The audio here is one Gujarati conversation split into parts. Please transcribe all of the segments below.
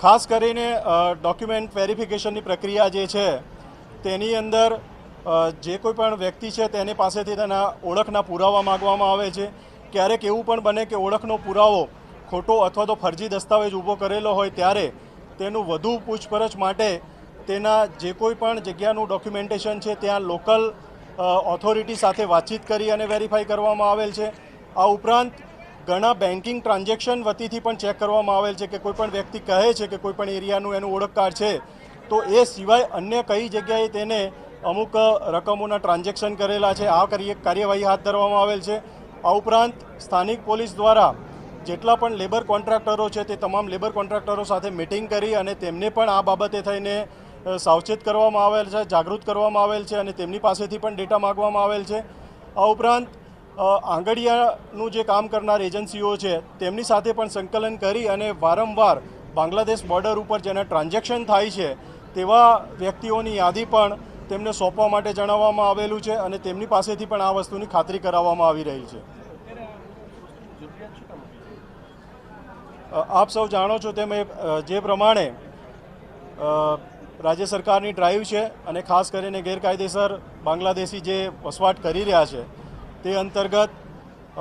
ખાસ કરીને ડોક્યુમેન્ટ વેરિફિકેશનની પ્રક્રિયા જે છે, તેની અંદર જે કોઈ પણ વ્યક્તિ છે તેની પાસેથી તેના ઓળખના પુરાવા માગવામાં આવે છે. ક્યારેક એવું પણ બને કે ઓળખનો પુરાવો ખોટો અથવા તો ફરજી દસ્તાવેજ ઊભો કરેલો હોય ત્યારે તેનું વધુ પૂછપરછ માટે તેના જે કોઈ પણ જગ્યાનું ડોક્યુમેન્ટેશન છે ત્યાં લોકલ ઓથોરિટી સાથે વાતચીત કરી અને વેરીફાઈ કરવામાં આવેલ છે. આ ઉપરાંત ઘણા બેન્કિંગ ટ્રાન્ઝેક્શન વતીથી પણ ચેક કરવામાં આવેલ છે કે કોઈપણ વ્યક્તિ કહે છે કે કોઈપણ એરિયાનું એનું ઓળખ કાર્ડ છે, તો એ સિવાય અન્ય કઈ જગ્યાએ તેને અમુક રકમોના ટ્રાન્ઝેક્શન કરેલા છે, આ કાર્ય કાર્યવાહી હાથ ધરવામાં આવેલ છે. આ ઉપરાંત સ્થાનિક પોલીસ દ્વારા જેટલા પણ લેબર કોન્ટ્રાક્ટરો છે તે તમામ લેબર કોન્ટ્રાક્ટરો સાથે મિટિંગ કરી અને તેમને પણ આ બાબતે થઈને સાવચેત કરવામાં આવેલ છે, જાગૃત કરવામાં આવેલ છે અને તેમની પાસેથી પણ ડેટા માગવામાં આવેલ છે. આ ઉપરાંત આંગડિયાનું જે કામ કરનાર એજન્સીઓ છે, તેમની સાથે પણ સંકલન કરી અને વારંવાર બાંગ્લાદેશ બોર્ડર ઉપર જેના ટ્રાન્ઝેક્શન થાય છે, તેવા વ્યક્તિઓની યાદી પણ તેમને સોંપવા માટે જણાવવામાં આવેલું છે અને તેમની પાસેથી પણ આ વસ્તુની ખાતરી કરાવવામાં આવી રહી છે. આપ સૌ જાણો છો તેમ જે પ્રમાણે રાજ્ય સરકારની ડ્રાઈવ છે અને ખાસ કરીને ગેરકાયદેસર બાંગ્લાદેશી જે વસવાટ કરી રહ્યા છે તે અંતર્ગત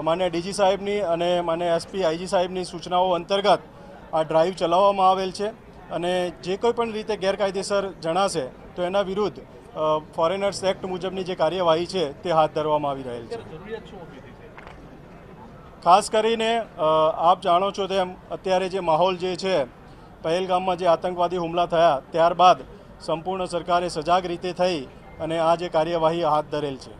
માન્ય ડીજી સાહેબની અને માન્ય એસપી આઈજી સાહેબની સૂચનાઓ અંતર્ગત આ ડ્રાઈવ ચલાવવામાં આવેલ છે અને જે કોઈ પણ રીતે ગેરકાયદેસર જણાશે તો એના વિરુદ્ધ ફોરેનર્સ એક્ટ મુજબની જે કાર્યવાહી છે તે હાથ ધરવામાં આવી રહેલ છે. ખાસ કરીને આપ જાણો છો તેમ અત્યારે જે માહોલ જે છે પહેલગામમાં જે આતંકવાદી હુમલા થયા ત્યારબાદ સંપૂર્ણ સરકારે સજાગ રીતે થઈ અને આ જે કાર્યવાહી હાથ ધરેલ છે.